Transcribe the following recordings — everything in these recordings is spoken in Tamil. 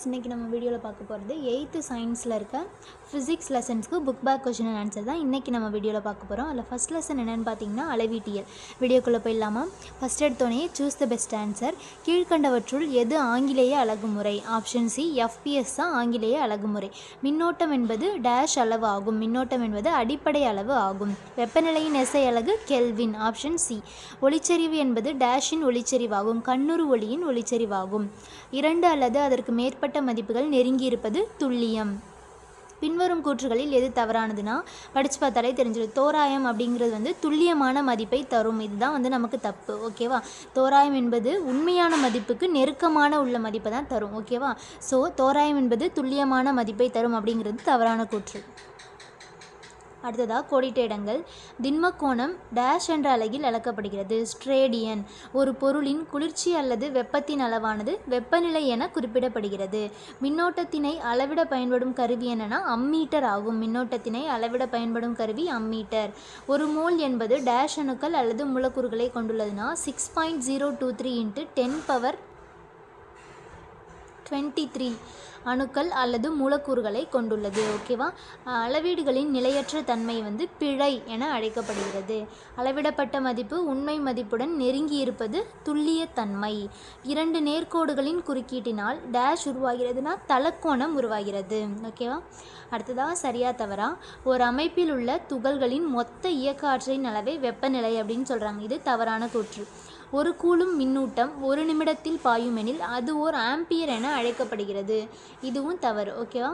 காய்ஸ் இன்றைக்கி நம்ம வீடியோவில் பார்க்க போகிறது எயித்து சயின்ஸில் இருக்க physics லெசன்ஸ்க்கு book back question and answer தான் இன்றைக்கி நம்ம வீடியோவில் பார்க்க போகிறோம் அதில் ஃபஸ்ட் லெசன் என்னென்னு பார்த்தீங்கன்னா அளவீட்டியல். வீடியோக்குள்ளே போயிடலாமா? ஃபஸ்ட் எடுத்தோடனே சூஸ் த பெஸ்ட் ஆன்சர் கீழ்கண்டவற்றுள் எது ஆங்கிலேய அழகுமுறை? ஆப்ஷன் சி எஃபிஎஸ் தான் ஆங்கிலேய அழகுமுறை. மின்னோட்டம் என்பது டேஷ் அளவு ஆகும். மின்னோட்டம் என்பது அடிப்படை அளவு ஆகும். வெப்பநிலையின் எஸ்ஐ அழகு கெல்வின் ஆப்ஷன் சி ஒளிச்சரிவு என்பது டேஷின் ஒளிச்சரிவாகும் கண்ணுறு ஒளியின் ஒளிச்சரிவாகும் இரண்டு அல்லது அதற்கு மேற்பட்ட மதிப்புகள் நெருங்கியிருப்பது துல்லியம். பின்வரும் கூற்றுகளில் எது தவறானதுன்னா படித்து பார்த்தாலே தெரிஞ்சிடும். தோராயம் அப்படிங்கிறது வந்து துல்லியமான மதிப்பை தரும். இதுதான் வந்து நமக்கு தப்பு ஓகேவா தோராயம் என்பது உண்மையான மதிப்புக்கு நெருக்கமான உள்ள மதிப்பை தான் தரும் ஓகேவா ஸோ தோராயம் என்பது துல்லியமான மதிப்பை தரும் அப்படிங்கிறது தவறான கூற்று. அடுத்ததாக கோடிட்ட இடங்கள் திண்மக்கோணம் டேஷ் என்ற அலகில் அளக்கப்படுகிறது. ஸ்ட்ரேடியன் ஒரு பொருளின் குளிர்ச்சி அல்லது வெப்பத்தின் அளவானது வெப்பநிலை என குறிப்பிடப்படுகிறது. மின்னோட்டத்தினை அளவிட பயன்படும் கருவி என்னன்னா அம்மீட்டர் ஆகும். மின்னோட்டத்தினை அளவிட பயன்படும் கருவி அம்மீட்டர். ஒரு மோல் என்பது டேஷ் அணுக்கள் அல்லது மூலக்கூறுகளை கொண்டுள்ளதுன்னா six point zero two three into ten power twenty three அணுக்கள் அல்லது மூலக்கூறுகளை கொண்டுள்ளது ஓகேவா? அளவீடுகளின் நிலையற்ற தன்மை வந்து பிழை என அழைக்கப்படுகிறது. அளவிடப்பட்ட மதிப்பு உண்மை மதிப்புடன் நெருங்கி இருப்பது தன்மை. இரண்டு நேர்கோடுகளின் குறுக்கீட்டினால் டேஷ் உருவாகிறதுனா தலக்கோணம் உருவாகிறது ஓகேவா? அடுத்ததாக சரியா தவறா? ஒரு அமைப்பில் உள்ள துகள்களின் மொத்த இயக்க ஆற்றலின் அளவே வெப்பநிலை அப்படின்னு சொல்கிறாங்க இது தவறான கூற்று. ஒரு கூலும் மின்னூட்டம் ஒரு நிமிடத்தில் பாயுமெனில் அது ஓர் ஆம்பியர் என அழைக்கப்படுகிறது. இதுவும் தவறு ஓகேவா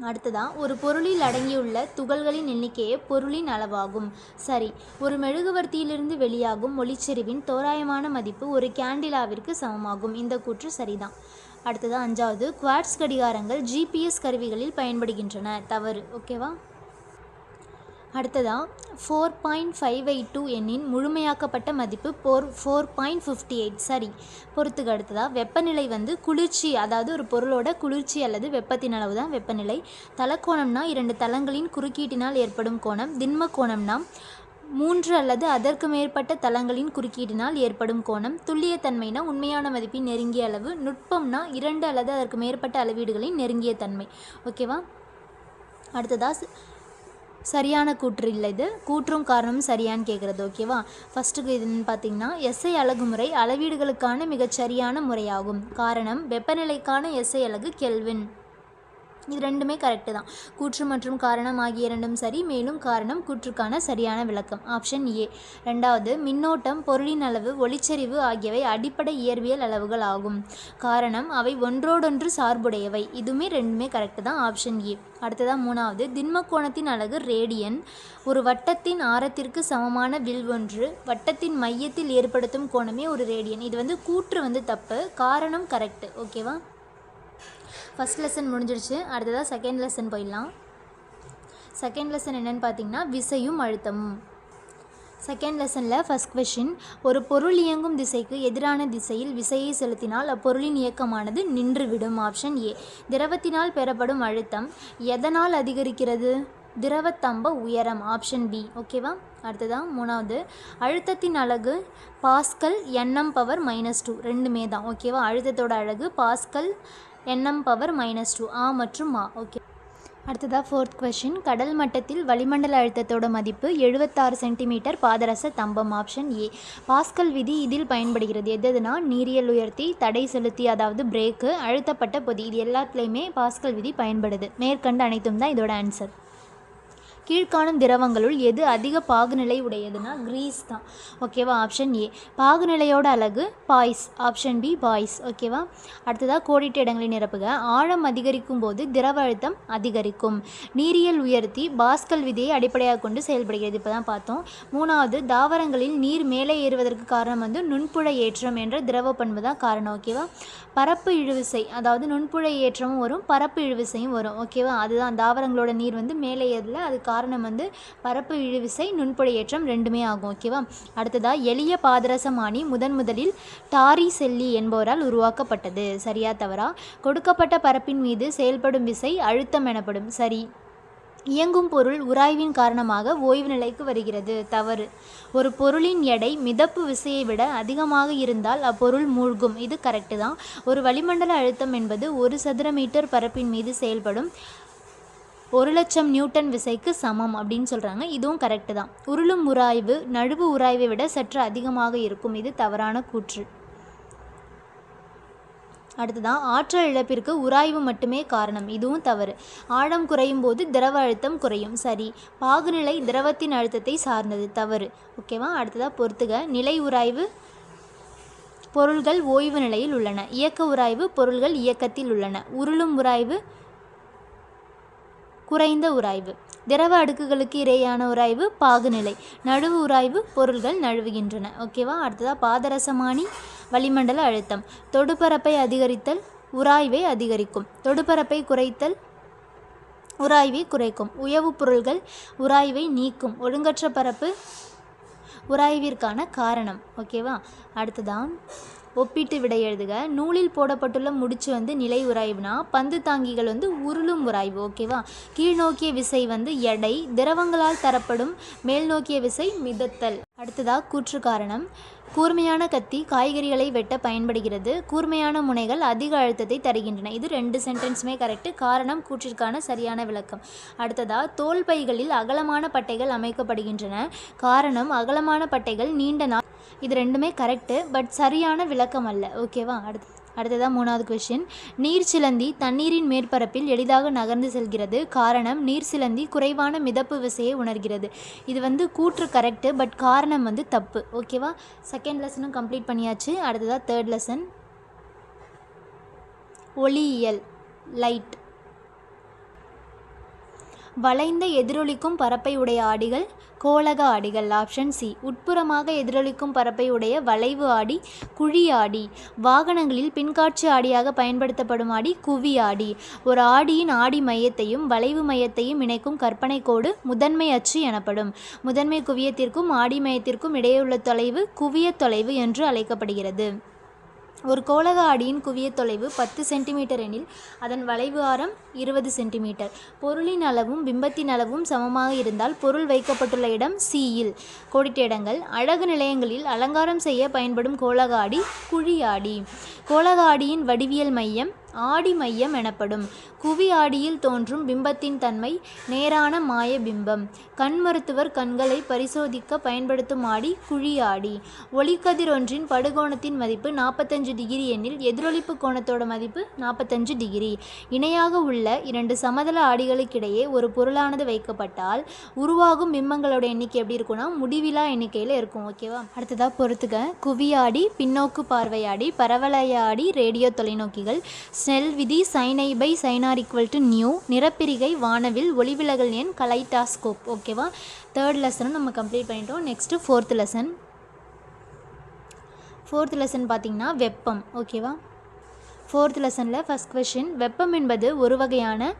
அடுத்ததாக ஒரு பொருளில் அடங்கியுள்ள துகள்களின் எண்ணிக்கையே பொருளின் அளவாகும். சரி ஒரு மெழுகுவர்த்தியிலிருந்து வெளியாகும் ஒளிச்செறிவின் தோராயமான மதிப்பு ஒரு கேண்டிலாவிற்கு சமமாகும். இந்த கூற்று சரிதான். அடுத்ததாக அஞ்சாவது குவாட்ஸ் கடிகாரங்கள் ஜிபிஎஸ் கருவிகளில் பயன்படுகின்றன. தவறு ஓகேவா அடுத்ததாக four point five eight two எண்ணின் முழுமையாக்கப்பட்ட மதிப்பு போர் ஃபோர் பாயிண்ட் ஃபிஃப்டி எயிட் சரி. பொறுத்துக்கு அடுத்ததாக வெப்பநிலை வந்து குளிர்ச்சி அதாவது ஒரு பொருளோட குளிர்ச்சி அல்லது வெப்பத்தின் அளவு தான் வெப்பநிலை. தலக்கோணம்னா இரண்டு தளங்களின் குறுக்கீட்டினால் ஏற்படும் கோணம் திண்ம கோணம்னா மூன்று அல்லது அதற்கு மேற்பட்ட தளங்களின் குறுக்கீட்டினால் ஏற்படும் கோணம். துல்லியத்தன்மைனா உண்மையான மதிப்பின் நெருங்கிய அளவு நுட்பம்னா இரண்டு அல்லது அதற்கு மேற்பட்ட அளவீடுகளின் நெருங்கிய தன்மை. ஓகேவா? அடுத்ததாக சரியான கூற்று இல்லை இது. கூற்றும் காரணமும் சரியான்னு கேட்குறது ஓகேவா ஃபஸ்ட்டுக்கு இதுன்னு பார்த்தீங்கன்னா எஸ்ஐ அலகுமுறை அளவீடுகளுக்கான மிகச்சரியான முறையாகும். காரணம் வெப்பநிலைக்கான எஸ்ஐ அலகு கெல்வின். இது ரெண்டுமே கரெக்டு தான். கூற்று மற்றும் காரணம் ஆகிய இரண்டும் சரி மேலும் காரணம் கூற்றுக்கான சரியான விளக்கம். ஆப்ஷன் ஏ ரெண்டாவது மின்னோட்டம் பொருளின் அளவு ஒளிச்சரிவு ஆகியவை அடிப்படை இயற்பியல் அளவுகள் ஆகும். காரணம் அவை ஒன்றோடொன்று சார்புடையவை. இதுவுமே ரெண்டுமே கரெக்டு தான். ஆப்ஷன் ஏ அடுத்ததாக மூணாவது திண்மக்கோணத்தின் அழகு ரேடியன் ஒரு வட்டத்தின் ஆரத்திற்கு சமமான வில் ஒன்று வட்டத்தின் மையத்தில் ஏற்படுத்தும் கோணமே ஒரு ரேடியன் இது வந்து கூற்று வந்து தப்பு. காரணம் கரெக்டு ஓகேவா ஃபஸ்ட் லெசன் முடிஞ்சிடுச்சு. அடுத்ததாக செகண்ட் லெசன் போயிடலாம். செகண்ட் லெசன் என்னென்னு பார்த்தீங்கன்னா விசையும் அழுத்தமும். செகண்ட் லெசனில் ஃபஸ்ட் கொஷின் ஒரு பொருள் இயங்கும் திசைக்கு எதிரான திசையில் விசையை செலுத்தினால் அப்பொருளின் இயக்கமானது நின்றுவிடும். ஆப்ஷன் ஏ திரவத்தினால் பெறப்படும் அழுத்தம் எதனால் அதிகரிக்கிறது? திரவத்தம்ப உயரம். ஆப்ஷன் பி ஓகேவா அடுத்ததான் மூணாவது அழுத்தத்தின் அழகு pascal NM power minus two ரெண்டுமே தான் ஓகேவா அழுத்தத்தோட அழகு pascal NM power minus two ஆ மற்றும் ஆ. ஓகே அடுத்ததாக ஃபோர்த் கொஷின் கடல் மட்டத்தில் வளிமண்டல அழுத்தத்தோட மதிப்பு எழுபத்தாறு சென்டிமீட்டர் பாதரச தம்பம் ஆப்ஷன் ஏ பாஸ்கல் விதி இதில் பயன்படுகிறது. எது எதுனா நீரியல் உயர்த்தி தடை செலுத்தி அதாவது பிரேக்கு அழுத்தப்பட்ட பொதி. இது எல்லாத்துலேயுமே பாஸ்கல் விதி பயன்படுது. மேற்கண்ட அனைத்தும் தான் இதோட ஆன்சர் கீழ்காணும் திரவங்களுள் எது அதிக பாகுநிலை உடையதுன்னா கிரீஸ் தான். ஓகேவா ஆப்ஷன் ஏ பாகுநிலையோட அழகு பாய்ஸ் ஆப்ஷன் பி பாய்ஸ் ஓகேவா அடுத்ததாக கோடிட்ட இடங்களை நிரப்புக. ஆழம் அதிகரிக்கும் போது திரவ அழுத்தம் அதிகரிக்கும். நீரியல் உயர்த்தி பாஸ்கல் விதியை அடிப்படையாக கொண்டு செயல்படுகிறது. இப்போ தான் பார்த்தோம். மூணாவது தாவரங்களில் நீர் மேலே ஏறுவதற்கு காரணம் வந்து நுண்புழ ஏற்றம் என்ற திரவ பண்பு தான் காரணம். ஓகேவா பரப்பு இழுவிசை அதாவது நுண்புழை ஏற்றமும் வரும் பரப்பு இழுவிசையும் வரும். ஓகேவா அதுதான் தாவரங்களோட நீர் வந்து மேலே ஏறல அது காரணம் காரணம் வந்து பரப்பு இழுவிசை நுண்புடையேற்றம் ரெண்டுமே ஆகும் ஓகேவா அடுத்ததாக எளிய பாதரசமானி முதன் முதலில் டாரி செல்லி என்பவரால் உருவாக்கப்பட்டது. சரியா தவறா? கொடுக்கப்பட்ட பரப்பின் மீது செயல்படும் விசை அழுத்தம் எனப்படும். சரி. இயங்கும் பொருள் உராய்வின் காரணமாக ஓய்வு நிலைக்கு வருகிறது. தவறு. ஒரு பொருளின் எடை மிதப்பு விசையை விட அதிகமாக இருந்தால் அப்பொருள் மூழ்கும். இது கரெக்டு தான். ஒரு வளிமண்டல அழுத்தம் என்பது ஒரு சதுர மீட்டர் பரப்பின் மீது செயல்படும் ஒரு லட்சம் நியூட்டன் விசைக்கு சமம் அப்படின்னு சொல்கிறாங்க இதுவும் கரெக்டு தான். உருளும் உராய்வு நழுவு உராய்வை விட சற்று அதிகமாக இருக்கும். இது தவறான கூற்று. அடுத்ததான் ஆற்றல் இழப்பிற்கு உராய்வு மட்டுமே காரணம். இதுவும் தவறு. ஆழம் குறையும் போது திரவ அழுத்தம் குறையும். சரி பாகுநிலை திரவத்தின் அழுத்தத்தை சார்ந்தது. தவறு. ஓகேவா அடுத்ததாக பொறுத்துக. நிலை உராய்வு பொருள்கள் ஓய்வு நிலையில் உள்ளன. இயக்க உராய்வு பொருள்கள் இயக்கத்தில் உள்ளன. உருளும் உராய்வு குறைந்த உராய்வு. திரவ அடுக்குகளுக்கு இடையான உராய்வு பாகுநிலை. நடுவு உராய்வு பொருள்கள் நழுவுகின்றன. ஓகேவா அடுத்ததாக பாதரசமானி வளிமண்டல அழுத்தம். தொடுபரப்பை அதிகரித்தல் உராய்வை அதிகரிக்கும். தொடுபரப்பை குறைத்தல் உராய்வை குறைக்கும். உயவு பொருள்கள் உராய்வை நீக்கும். ஒழுங்கற்ற பரப்பு உராய்விற்கான காரணம். ஓகேவா அடுத்ததான் ஒப்பிட்டு விடை எழுதுக. நூலில் போடப்பட்டுள்ள முடிச்சு வந்து நிலை உராய்வுனா பந்து தாங்கிகள் வந்து உருளும் உராய்வு ஓகேவா? கீழ்நோக்கிய விசை வந்து எடை திரவங்களால் தரப்படும் மேல்நோக்கிய விசை மிதத்தல். அடுத்ததாக கூற்று காரணம். கூர்மையான கத்தி காய்கறிகளை வெட்ட பயன்படுகிறது. கூர்மையான முனைகள் அதிக அழுத்தத்தை தருகின்றன. இது ரெண்டு சென்டென்ஸுமே கரெக்டு காரணம் கூற்றிற்கான சரியான விளக்கம். அடுத்ததாக தோல் பைகளில் அகலமான பட்டைகள் அமைக்கப்படுகின்றன. காரணம் அகலமான பட்டைகள் நீண்ட நாள். இது ரெண்டுமே கரெக்டு பட் சரியான விளக்கம் அல்ல. ஓகேவா அடுத்து. அடுத்ததாக மூணாவது கொஷின் நீர் சிலந்தி தண்ணீரின் மேற்பரப்பில் எளிதாக நகர்ந்து செல்கிறது. காரணம் நீர் சிலந்தி குறைவான மிதப்பு விசையை உணர்கிறது. இது வந்து கூற்று கரெக்டு பட் காரணம் வந்து தப்பு. ஓகேவா செகண்ட் லெசனும் கம்ப்ளீட் பண்ணியாச்சு. அடுத்ததாக தேர்ட் லெசன் ஒளியியல் லைட் வளைந்த எதிரொலிக்கும் பரப்பை உடைய ஆடிகள் கோலக ஆடிகள் ஆப்ஷன் சி. உட்புறமாக எதிரொலிக்கும் பரப்பை உடைய வளைவு ஆடி குழி ஆடி. வாகனங்களில் பின்காட்சி ஆடியாக பயன்படுத்தப்படும் ஆடி குவி ஆடி. ஒரு ஆடியின் ஆடி மையத்தையும் வளைவு மையத்தையும் இணைக்கும் கற்பனை கோடு முதன்மை அச்சு எனப்படும். முதன்மை குவியத்திற்கும் ஆடி மையத்திற்கும் இடையே உள்ள தொலைவு குவிய தொலைவு என்று அழைக்கப்படுகிறது. ஒரு கோளக ஆடியின் குவிய தொலைவு பத்து சென்டிமீட்டர் எனில் அதன் வளைவு ஆரம் இருபது சென்டிமீட்டர். பொருளின் அளவும் பிம்பத்தின் அளவும் சமமாக இருந்தால் பொருள் வைக்கப்பட்டுள்ள இடம் சியில் கோடிட்ட இடங்கள் அழகு நிலையங்களில் அலங்காரம் செய்ய பயன்படும் கோளக ஆடி குழி ஆடி. கோளக ஆடியின் வடிவியல் மையம் ஆடி மையம் எனப்படும். குவி ஆடியில் தோன்றும் பிம்பத்தின் தன்மை நேரான மாய பிம்பம். கண் மருத்துவர் கண்களை பரிசோதிக்க பயன்படுத்தும் ஆடி குழி ஆடி. ஒளிக்கதிரொன்றின் படுகோணத்தின் மதிப்பு நாற்பத்தஞ்சு டிகிரி எனில் எதிரொலிப்பு கோணத்தோட மதிப்பு நாற்பத்தஞ்சு டிகிரி. இணையாக உள்ள இரண்டு சமதள ஆடிகளுக்கிடையே ஒரு பொருளானது வைக்கப்பட்டால் உருவாகும் பிம்பங்களோட எண்ணிக்கை எப்படி இருக்கும்னா முடிவிலா எண்ணிக்கையில் இருக்கும் ஓகேவா அடுத்ததாக பொறுத்துக்க. குவியாடி பின்னோக்கு பார்வையாடி பரவலையாடி ரேடியோ தொலைநோக்கிகள் ஸ்னெல் விதி சைனை by sine r equal to mu நிறப்பிரிகை வானவில் ஒளிவிலகல் எண் கலைட்டாஸ்கோப். ஓகேவா தேர்ட் லெசனும் நம்ம கம்ப்ளீட் பண்ணிட்டோம். Next fourth lesson fourth lesson பார்த்திங்கன்னா வெப்பம். ஓகேவா ஃபோர்த் லெசனில் ஃபஸ்ட் கொஷின் வெப்பம் என்பது ஒரு வகையான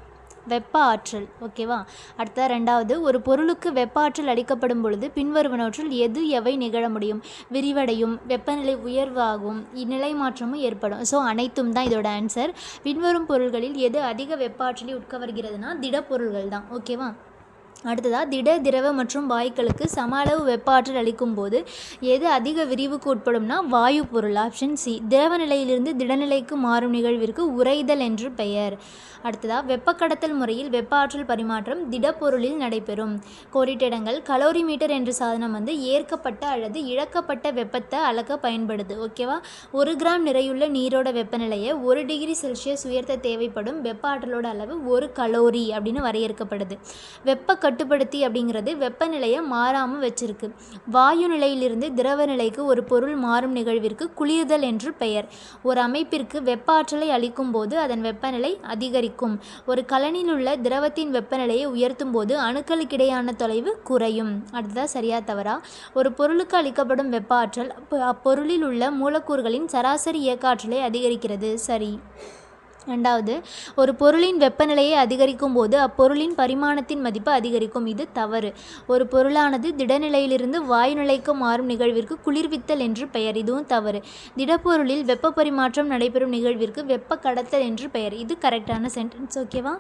வெப்ப ஆற்றல் ஓகேவா அடுத்த ரெண்டாவது ஒரு பொருளுக்கு வெப்ப ஆற்றல் அளிக்கப்படும் பொழுது பின்வருவனவற்றில் எது எவை நிகழ முடியும்? விரிவடையும் வெப்பநிலை உயர்வாகும் நிலை மாற்றமும் ஏற்படும். ஸோ அனைத்தும் தான் இதோட ஆன்சர் பின்வரும் பொருள்களில் எது அதிக வெப்ப ஆற்றலை உட்கவர்கிறதுனா திடப்பொருள்கள் தான் ஓகேவா அடுத்ததாக திட திரவ மற்றும் வாயுக்களுக்கு சம அளவு வெப்ப ஆற்றல் அளிக்கும் போது எது அதிக விரிவுக்கு உட்படும்னா வாயு பொருள் ஆப்ஷன் சி திரவ நிலையிலிருந்து திடநிலைக்கு மாறும் நிகழ்விற்கு உறைதல் என்று பெயர். அடுத்ததாக வெப்ப கடத்தல் முறையில் வெப்ப ஆற்றல் பரிமாற்றம் திடப்பொருளில் நடைபெறும். கோடிட்டிடங்கள் கலோரிமீட்டர் என்ற சாதனம் வந்து ஏற்கப்பட்ட அல்லது இழக்கப்பட்ட வெப்பத்தை அளக்க பயன்படுது. ஓகேவா ஒரு கிராம் நிறையுள்ள நீரோட வெப்பநிலையை ஒரு டிகிரி செல்சியஸ் உயர்த்த தேவைப்படும் வெப்ப ஆற்றலோட அளவு ஒரு கலோரி அப்படின்னு வரையறுக்கப்படுது. வெப்ப கட்டுப்படுத்தி அப்படிங்கிறது வெப்பநிலையை மாறாமல் வச்சிருக்கு. வாயு நிலையிலிருந்து திரவ நிலைக்கு ஒரு பொருள் மாறும் நிகழ்விற்கு குளிர்தல் என்று பெயர். ஒரு அமைப்பிற்கு வெப்ப ஆற்றலை அளிக்கும் போது அதன் வெப்பநிலை அதிகரிக்கும். ஒரு கலனில் உள்ள திரவத்தின் வெப்பநிலையை உயர்த்தும் போது அணுக்களுக்கிடையான தொலைவு குறையும். அதுதான் சரியா தவறா? ஒரு பொருளுக்கு அளிக்கப்படும் வெப்ப ஆற்றல் அப்பொருளில் உள்ள மூலக்கூறுகளின் சராசரி இயக்க ஆற்றலை அதிகரிக்கிறது. சரி. ரெண்டாவது ஒரு பொருளின் வெப்பநிலையை அதிகரிக்கும் போது அப்பொருளின் பரிமாணத்தின் மதிப்பு அதிகரிக்கும். இது தவறு. ஒரு பொருளானது திடநிலையிலிருந்து வாயு நிலைக்கு மாறும் நிகழ்விற்கு குளிர்வித்தல் என்று பெயர். இதுவும் தவறு. திடப்பொருளில் வெப்ப பரிமாற்றம் நடைபெறும் நிகழ்விற்கு வெப்ப கடத்தல் என்று பெயர். இது கரெக்டான சென்டென்ஸ் ஓகேவா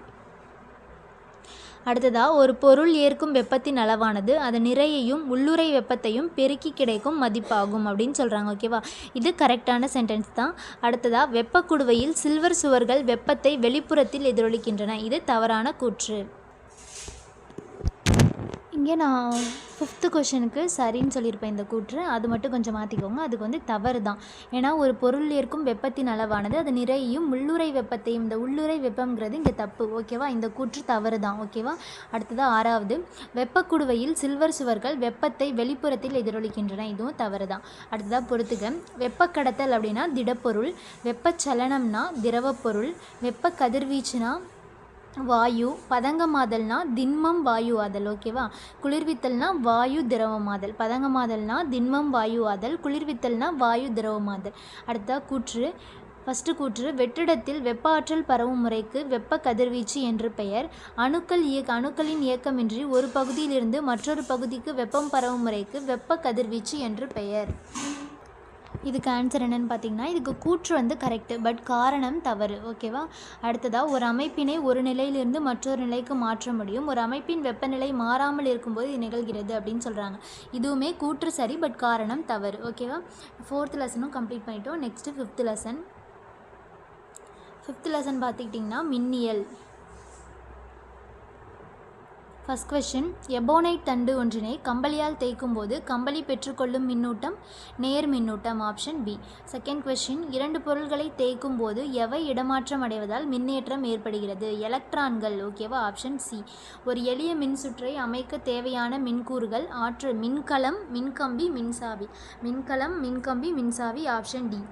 அடுத்ததாக ஒரு பொருள் ஏற்கும் வெப்பத்தின் அளவானது அதன் நிறையையும் உள்ளுறை வெப்பத்தையும் பெருக்கி கிடைக்கும் மதிப்பாகும் அப்படின்னு சொல்கிறாங்க ஓகேவா இது கரெக்டான சென்டென்ஸ் தான். அடுத்ததாக வெப்பக்குடுவையில் சில்வர் சுவர்கள் வெப்பத்தை வெளிப்புறத்தில் எதிரொலிக்கின்றன. இது தவறான கூற்று. இங்கே நான் ஃபிஃப்த்து கொஷனுக்கு சரின்னு சொல்லியிருப்பேன் இந்த கூற்று. அது மட்டும் கொஞ்சம் மாற்றிக்கோங்க அதுக்கு வந்து தவறு தான். ஏன்னா ஒரு பொருள் ஏற்கும் வெப்பத்தின் அளவானது அது நிறையும் உள்ளுரை வெப்பத்தையும் இந்த உள்ளுறை வெப்பம்ங்கிறது இங்கே தப்பு. ஓகேவா இந்த கூற்று தவறு தான். ஓகேவா அடுத்தது ஆறாவது. வெப்பக்குடுவையில் சில்வர் சுவர்கள் வெப்பத்தை வெளிப்புறத்தில் எதிரொலிக்கின்றன. இதுவும் தவறு தான். அடுத்ததாக பொறுத்துக்க. வெப்பக்கடத்தல் அப்படின்னா திடப்பொருள். வெப்பச்சலனம்னா திரவப்பொருள். வெப்ப கதிர்வீச்சுனா வாயு பதங்கமாதல்னா திண்மம் வாயு ஆதல் ஓகேவா குளிர்வித்தல்னா வாயு திரவமாதல். பதங்கமாதல்னா திண்மம் வாயு ஆதல் குளிர்வித்தல்னா வாயு திரவமாதல். அடுத்த கூற்று. ஃபஸ்ட்டு கூற்று வெற்றிடத்தில் வெப்ப ஆற்றல் பரவும் முறைக்கு வெப்ப கதிர்வீச்சு என்று பெயர். அணுக்கள் இயக்க அணுக்களின் இயக்கமின்றி ஒரு பகுதியிலிருந்து மற்றொரு பகுதிக்கு வெப்பம் பரவும் முறைக்கு வெப்ப கதிர்வீச்சு என்று பெயர். இதுக்கு ஆன்சர் என்னென்னு பார்த்தீங்கன்னா இதுக்கு கூற்று வந்து கரெக்டு பட் காரணம் தவறு ஓகேவா அடுத்ததாக ஒரு அமைப்பினை ஒரு நிலையிலிருந்து மற்றொரு நிலைக்கு மாற்ற முடியும். ஒரு அமைப்பின் வெப்பநிலை மாறாமல் இருக்கும்போது இது நிகழ்கிறது அப்படின்னு சொல்கிறாங்க இதுவுமே கூற்று சரி பட் காரணம் தவறு ஓகேவா ஃபோர்த் லெசனும் கம்ப்ளீட் பண்ணிட்டோம். Next fifth lesson fifth lesson பார்த்துக்கிட்டிங்கன்னா மின்னியல். ஃபஸ்ட் கொஷின் எபோனைட் தண்டு ஒன்றினை கம்பளியால் தேய்க்கும் போது கம்பளி பெற்றுக்கொள்ளும் மின்னூட்டம் நேர் மின்னூட்டம் ஆப்ஷன் பி செகண்ட் கொஷின் இரண்டு பொருள்களை தேய்க்கும் போது எவை இடமாற்றம் அடைவதால் மின்னேற்றம் ஏற்படுகிறது? எலக்ட்ரான்கள் ஓகேவா ஆப்ஷன் சி ஒரு எளிய மின்சுற்றை அமைக்க தேவையான மின்கூறுகள் ஆற்று மின்கலம் மின்கம்பி மின்சாவி. மின்கலம் மின்கம்பி மின்சாவி ஆப்ஷன் டி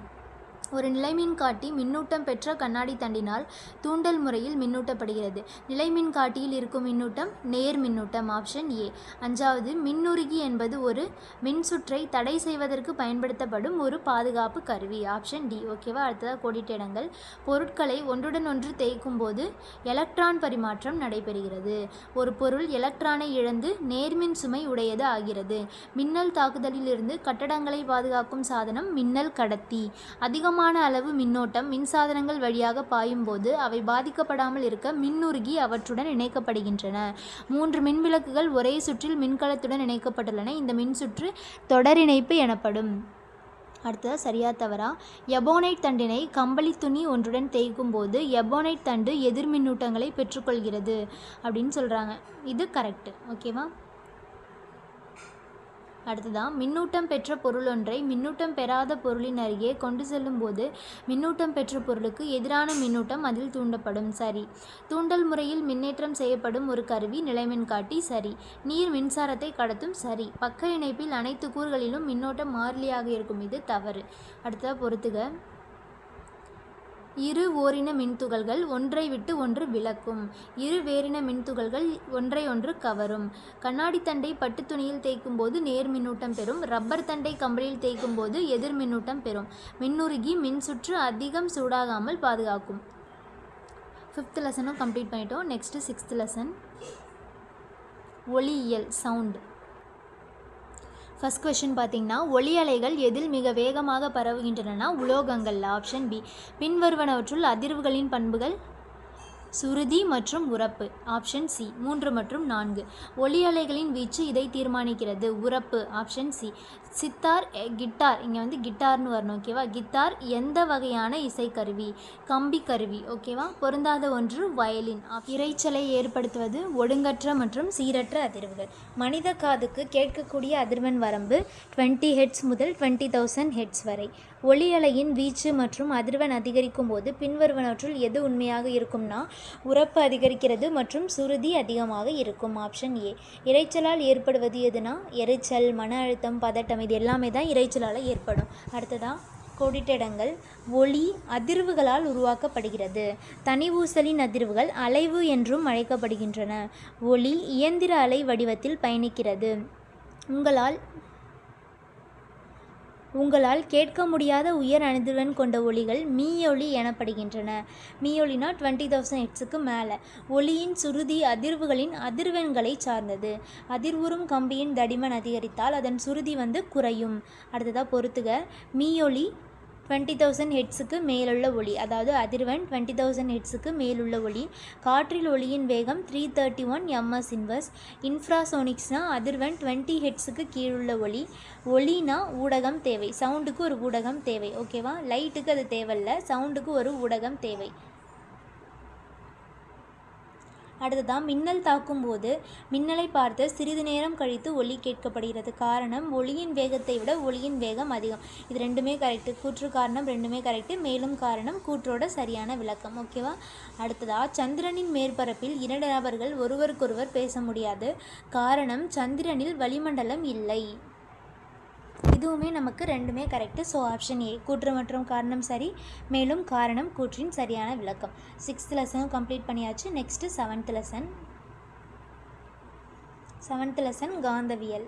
ஒரு நிலைமின் காட்டி மின்னூட்டம் பெற்ற கண்ணாடி தண்டினால் தூண்டல் முறையில் மின்னூட்டப்படுகிறது. நிலைமின் காட்டியில் இருக்கும் மின்னூட்டம் நேர் மின்னூட்டம் ஆப்ஷன் ஏ. அஞ்சாவது மின்னுருகி என்பது ஒரு மின்சுற்றை தடை செய்வதற்கு பயன்படுத்தப்படும் ஒரு பாதுகாப்பு கருவி ஆப்ஷன் டி. ஓகேவா? அடுத்ததாக கோடிட்ட இடங்கள் பொருட்களை ஒன்றுடன் ஒன்று தேய்க்கும் போது எலக்ட்ரான் பரிமாற்றம் நடைபெறுகிறது. ஒரு பொருள் எலக்ட்ரானை இழந்து நேர்மின் சுமை உடையது ஆகிறது. மின்னல் தாக்குதலிலிருந்து கட்டடங்களை பாதுகாக்கும் சாதனம் மின்னல் கடத்தி. அதிகம் அதிகமான அளவு மின்னோட்டம் மின்சாதனங்கள் வழியாக பாயும்போது அவை பாதிக்கப்படாமல் இருக்க மின்னுருகி அவற்றுடன் இணைக்கப்படுகின்றன. மூன்று மின்விளக்குகள் ஒரே சுற்றில் மின்கலத்துடன் இணைக்கப்பட்டுள்ளன. இந்த மின்சுற்று தொடர் இணைப்பு எனப்படும். அடுத்தது சரியா தவறா? எபோனைட் தண்டினை கம்பளி துணி ஒன்றுடன் தேய்க்கும் போது எபோனைட் தண்டு எதிர் மின்னூட்டங்களை பெற்றுக்கொள்கிறது அப்படின்னு சொல்கிறாங்க இது கரெக்டு. ஓகேவா? அடுத்ததான் மின்னூட்டம் பெற்ற பொருளொன்றை மின்னூட்டம் பெறாத பொருளின் அருகே கொண்டு செல்லும்போது மின்னூட்டம் பெற்ற பொருளுக்கு எதிரான மின்னூட்டம் அதில் தூண்டப்படும். சரி. தூண்டல் முறையில் மின்னேற்றம் செய்யப்படும் ஒரு கருவி நிலைமின் காட்டி சரி. நீர் மின்சாரத்தை கடத்தும் சரி. பக்க இணைப்பில் அனைத்து கூறுகளிலும் மின்னோட்டம் மாறிலியாக இருக்கும். இது தவறு. அடுத்ததாக பொறுத்துக. இரு ஓரின மின்துகள்கள் ஒன்றை விட்டு ஒன்று விலக்கும் இரு வேறின மின்துகள்கள் ஒன்றை ஒன்று கவரும். கண்ணாடி தண்டை பட்டு துணியில் தேய்க்கும் போது நேர் மின்னூட்டம் பெறும். ரப்பர் தண்டை கம்பளியில் தேய்க்கும் போது எதிர் மின்னூட்டம் பெறும். மின்னுருகி மின்சுற்று அதிகம் சூடாகாமல் பாதுகாக்கும். ஃபிஃப்த் லெசனும் கம்ப்ளீட் பண்ணிட்டோம். நெக்ஸ்ட்டு சிக்ஸ்த் லெசன் ஒளியியல் சவுண்ட் ஃபஸ்ட் கொஷின் பார்த்தீங்கன்னா ஒளி அலைகள் எதில் மிக வேகமாக பரவுகின்றன உலோகங்கள் ஆப்ஷன் பி பின்வருவனவற்றுள் அதிர்வுகளின் பண்புகள் சுருதி மற்றும் உரப்பு. ஆப்ஷன் சி மூன்று மற்றும் நான்கு. ஒலி அலைகளின் வீச்சு இதை தீர்மானிக்கிறது. உரப்பு ஆப்ஷன் சி சித்தார் எ- கிட்டார். இங்கே வந்து கிட்டார்னு வரணும் ஓகேவா கிட்டார் எந்த வகையான இசைக்கருவி? கம்பி கருவி ஓகேவா பொருந்தாத ஒன்று வயலின். இறைச்சலை இரைச்சலை ஏற்படுத்துவது ஒழுங்கற்ற மற்றும் சீரற்ற அதிர்வுகள். மனித காதுக்கு கேட்கக்கூடிய அதிர்வெண் வரம்பு 20 ஹெட்ஸ் முதல் 20000 தௌசண்ட் ஹெட்ஸ் வரை. ஒலி அலையின் வீச்சு மற்றும் அதிர்வெண் அதிகரிக்கும் போது பின்வருவனவற்றுள் எது உண்மையாக இருக்கும்னா உரப்பு அதிகரிக்கிறது மற்றும் சுருதி அதிகமாக இருக்கும். Option A. இரைச்சலால் ஏற்படுவது எதுனா? எரிச்சல் மன அழுத்தம் பதட்டம் இது எல்லாமே தான் இரைச்சலால் ஏற்படும். அடுத்ததாக கொடிட்டிடங்கள் ஒளி அதிர்வுகளால் உருவாக்கப்படுகிறது. தனி ஊசலின் அதிர்வுகள் அலைவு என்றும் அழைக்கப்படுகின்றன. ஒளி இயந்திர அலை வடிவத்தில் பயணிக்கிறது. உங்களால் உங்களால் கேட்க முடியாத உயர் அதிர்வெண் கொண்ட ஒளிகள் மீயொலி எனப்படுகின்றன. மீயொலினா டுவெண்ட்டி தௌசண்ட் ஹெட்ஸுக்கு மேலே. ஒளியின் சுருதி அதிர்வுகளின் அதிர்வெண்களை சார்ந்தது. அதிர்வுறும் கம்பியின் தடிமன் அதிகரித்தால் அதன் சுருதி வந்து குறையும். அடுத்ததாக பொறுத்துக. மீயொலி டுவெண்ட்டி தௌசண்ட் ஹெட்ஸுக்கு மேலுள்ள ஒளி. அதாவது அதிர்வெண் டுவெண்ட்டி தௌசண்ட் ஹெட்ஸுக்கு மேலுள்ள ஒளி. காற்றில் ஒளியின் வேகம் three thirty one MS inverse இன்ஃப்ராசோனிக்ஸ்னால் அதிர்வெண் டுவெண்ட்டி ஹெட்ஸுக்கு கீழுள்ள ஒளி. ஒளினா ஊடகம் தேவை. சவுண்டுக்கு ஒரு ஊடகம் தேவை. ஓகேவா லைட்டுக்கு அது தேவையில்ல. சவுண்டுக்கு ஒரு ஊடகம் தேவை. அடுத்ததான் மின்னல் தாக்கும்போது மின்னலை பார்த்து சிறிது நேரம் கழித்து ஒளி கேட்கப்படுகிறது. காரணம் ஒளியின் வேகத்தை விட ஒளியின் வேகம் அதிகம். இது ரெண்டுமே கரெக்டு கூற்று காரணம் ரெண்டுமே கரெக்டு மேலும் காரணம் கூற்றோட சரியான விளக்கம். ஓகேவா அடுத்ததா சந்திரனின் மேற்பரப்பில் இரண்டு நபர்கள் ஒருவருக்கொருவர் பேச முடியாது. காரணம் சந்திரனில் வளிமண்டலம் இல்லை. இதுவுமே நமக்கு ரெண்டுமே கரெக்டு ஸோ ஆப்ஷன் ஏ கூற்று மற்றும் காரணம் சரி. மேலும் காரணம் கூற்றின் சரியான விளக்கம். சிக்ஸ்த் லெசனும் கம்ப்ளீட் பண்ணியாச்சு. Next seventh lesson seventh lesson காந்தவியல்.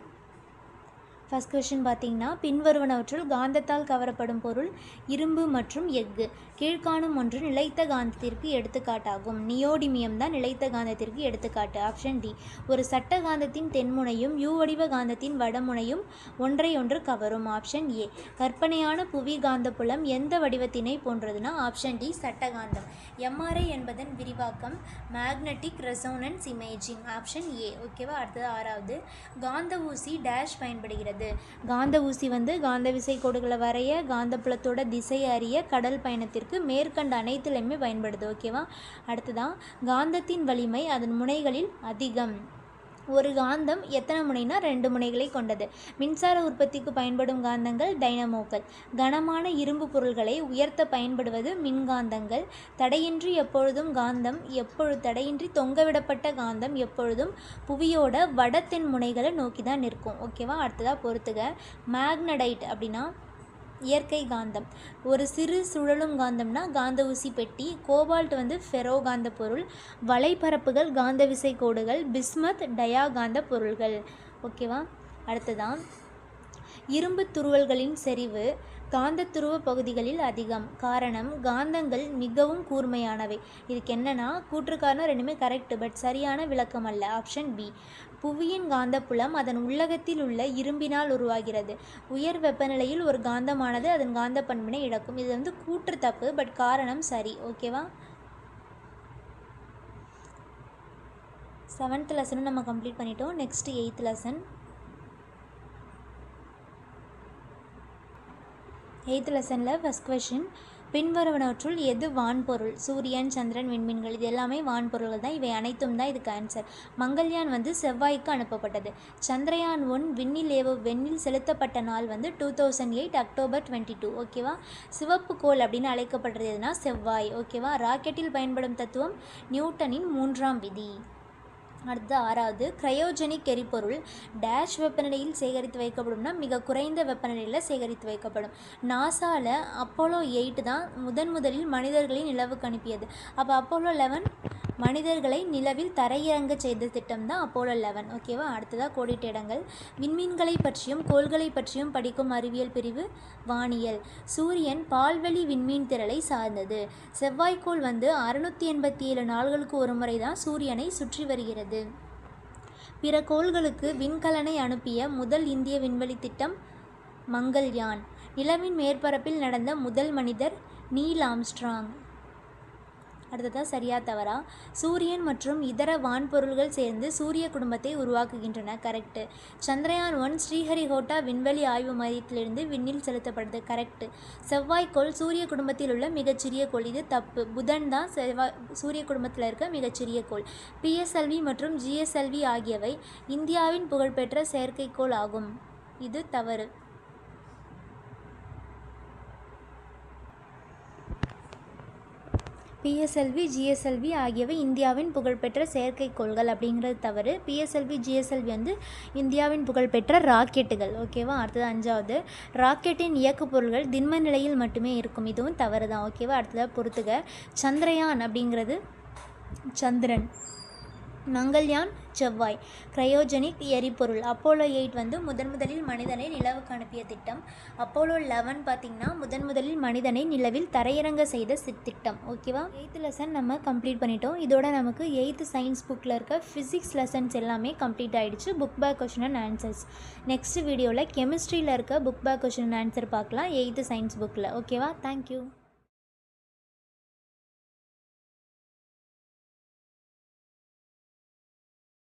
ஃபஸ்ட் கொஷின் பார்த்தீங்கன்னா பின்வருவனவற்றுள் காந்தத்தால் கவரப்படும் பொருள் இரும்பு மற்றும் எஃகு. கீழ்காணும் ஒன்று நிலைத்த காந்தத்திற்கு எடுத்துக்காட்டாகும். நியோடிமியம் தான் நிலைத்த காந்தத்திற்கு எடுத்துக்காட்டு. ஆப்ஷன் டி ஒரு சட்ட காந்தத்தின் தென்முனையும் யூ வடிவ காந்தத்தின் வடமுனையும் ஒன்றையொன்று கவரும். ஆப்ஷன் ஏ கற்பனையான புவி காந்தப்புலம் எந்த வடிவத்தினை போன்றதுன்னா ஆப்ஷன் டி சட்டகாந்தம் எம்ஆர்ஐ என்பதன் விரிவாக்கம் magnetic resonance imaging option A ஓகேவா அடுத்தது ஆறாவது. காந்த ஊசி டேஷ் பயன்படுகிறது. காந்த ஊசி வந்து காந்த விசை கோடுகளை வரைய காந்தப்புலத்தோட திசை அறிய கடல் பயணத்திற்கு மேற்கண்ட அனைத்துலையுமே பயன்படுது. ஓகேவா அடுத்ததான் காந்தத்தின் வலிமை அதன் முனைகளில் அதிகம். ஒரு காந்தம் எத்தனை முனைனா ரெண்டு முனைகளை கொண்டது. மின்சார உற்பத்திக்கு பயன்படும் காந்தங்கள் டைனமோக்கள். கனமான இரும்பு பொருள்களை உயர்த்த பயன்படுவது மின்காந்தங்கள். தடையின்றி எப்பொழுதும் காந்தம் எப்பொழுது தடையின்றி தொங்கவிடப்பட்ட காந்தம் எப்பொழுதும் புவியோட வட தென் முனைகளை நோக்கி தான் நிற்கும் ஓகேவா அடுத்ததாக பொறுத்துக. மேக்னடைட் அப்படின்னா இயற்கை காந்தம். ஒரு சிறு சுழலும் காந்தம்னா காந்த ஊசி பெட்டி கோபால்ட் வந்து ஃபெரோ காந்த பொருள் வலைப்பரப்புகள் காந்த விசை கோடுகள் பிஸ்மத் டயா காந்த பொருள்கள். ஓகேவா? அடுத்ததான் இரும்பு துருவல்களின் செறிவு காந்த துருவ பகுதிகளில் அதிகம். காரணம் காந்தங்கள் மிகவும் கூர்மையானவை. இதுக்கு என்னன்னா கூற்றுக்காரணம் ரெண்டுமே கரெக்ட் பட் சரியான விளக்கம் அல்ல. ஆப்ஷன் பி புவியின் காந்தப்புலம் அதன் உள்ளகத்தில் உள்ள இரும்பினால் உருவாகிறது. உயர் வெப்பநிலையில் ஒரு காந்தமானது அதன் காந்த பண்பினை இழக்கும். இது வந்து கூற்று தப்பு பட் காரணம் சரி. ஓகேவா செவன்த் லெசனும் நம்ம கம்ப்ளீட் பண்ணிட்டோம். நெக்ஸ்ட் எயித் லெசன் எயித் லெசனில் ஃபஸ்ட் கொஷின் பின்வருவனவற்றுள் எது வான்பொருள்? சூரியன் சந்திரன் விண்மீன்கள் இது எல்லாமே வான்பொருள்கள் தான். இவை அனைத்தும் தான் இதுக்கு ஆன்சர் மங்கள்யான் வந்து செவ்வாய்க்கு அனுப்பப்பட்டது. சந்திரயான் ஒன் விண்ணில் ஏவ வெண்ணில் செலுத்தப்பட்ட நாள் வந்து two thousand eight October twenty two ஓகேவா சிவப்பு கோள் அப்படின்னு அழைக்கப்படுறது எதுனா செவ்வாய். ஓகேவா ராக்கெட்டில் பயன்படும் தத்துவம் நியூட்டனின் மூன்றாம் விதி. அடுத்து ஆறாவது க்ரையோஜெனிக் எரிபொருள் டேஷ் வெப்பநிலையில் சேகரித்து வைக்கப்படும்னா மிக குறைந்த வெப்பநிலையில் சேகரித்து வைக்கப்படும். நாசாவில் அப்போலோ எயிட் தான் முதன் முதலில் மனிதர்களை நிலவுக்கு அனுப்பியது. அப்போ அப்போலோ லெவன் மனிதர்களை நிலவில் தரையிறங்க செய்த திட்டம் தான் அப்போலோ லெவன். ஓகேவா அடுத்ததாக கோடிட்ட இடங்கள். விண்மீன்களை பற்றியும் கோள்களை பற்றியும் படிக்கும் அறிவியல் பிரிவு வானியல். சூரியன் பால்வெளி விண்மீன் திரளை சார்ந்தது. செவ்வாய்க்கோள் வந்து அறுநூற்றி எண்பத்தி ஏழு நாள்களுக்கு ஒரு முறை தான் சூரியனை சுற்றி வருகிறது. பிற கோள்களுக்கு விண்கலனை அனுப்பிய முதல் இந்திய விண்வெளி திட்டம் மங்கள்யான். நிலவின் மேற்பரப்பில் நடந்த முதல் மனிதர் நீல் ஆம்ஸ்ட்ராங். அடுத்ததாக சரியா தவறா? சூரியன் மற்றும் இதர வான்பொருள்கள் சேர்ந்து சூரிய குடும்பத்தை உருவாக்குகின்றன. கரெக்டு சந்திரயான் ஒன் ஸ்ரீஹரிகோட்டா விண்வெளி ஆய்வு மையத்திலிருந்து விண்ணில் செலுத்தப்படுது. கரெக்டு செவ்வாய்க்கோள் சூரிய குடும்பத்தில் உள்ள மிகச்சிறிய கோள். இது தப்பு. புதன் தான் செவ்வாய் சூரிய குடும்பத்தில் இருக்க மிகச்சிறிய கோள். பிஎஸ்எல்வி மற்றும் ஜிஎஸ்எல்வி ஆகியவை இந்தியாவின் புகழ்பெற்ற செயற்கைக்கோள் ஆகும். இது தவறு. பிஎஸ்எல்வி ஜிஎஸ்எல்வி ஆகியவை இந்தியாவின் புகழ்பெற்ற செயற்கைக்கோள்கள் அப்படிங்கிறது தவறு. பிஎஸ்எல்வி ஜிஎஸ்எல்வி வந்து இந்தியாவின் புகழ்பெற்ற ராக்கெட்டுகள். ஓகேவா அடுத்தது அஞ்சாவது. ராக்கெட்டின் இயக்குப் பொருள்கள் திண்ம நிலையில் மட்டுமே இருக்கும். இதுவும் தவறு தான் ஓகேவா அடுத்ததாக பொறுத்துக. சந்திரயான் அப்படிங்கிறது சந்திரன். மங்கள்யான் செவ்வாய். கிரையோஜெனிக் எரிபொருள். அப்போலோ எயிட் வந்து முதன் முதலில் மனிதனை நிலவுக்கு அனுப்பிய திட்டம். அப்போலோ லெவன் பார்த்திங்கன்னா முதன் முதலில் மனிதனை நிலவில் தரையிறங்க செய்த திட்டம். ஓகேவா? எயித்து லெசன் நம்ம கம்ப்ளீட் பண்ணிட்டோம். இதோட நமக்கு எயித்து சயின்ஸ் புக்கில் இருக்க ஃபிசிக்ஸ் லெசன்ஸ் எல்லாமே கம்ப்ளீட் ஆகிடுச்சு book back question and answers next வீடியோவில் கெமிஸ்ட்ரியில் இருக்க book back question and answer பார்க்கலாம். எயித்து சயின்ஸ் புக்கில் ஓகேவா? Thank you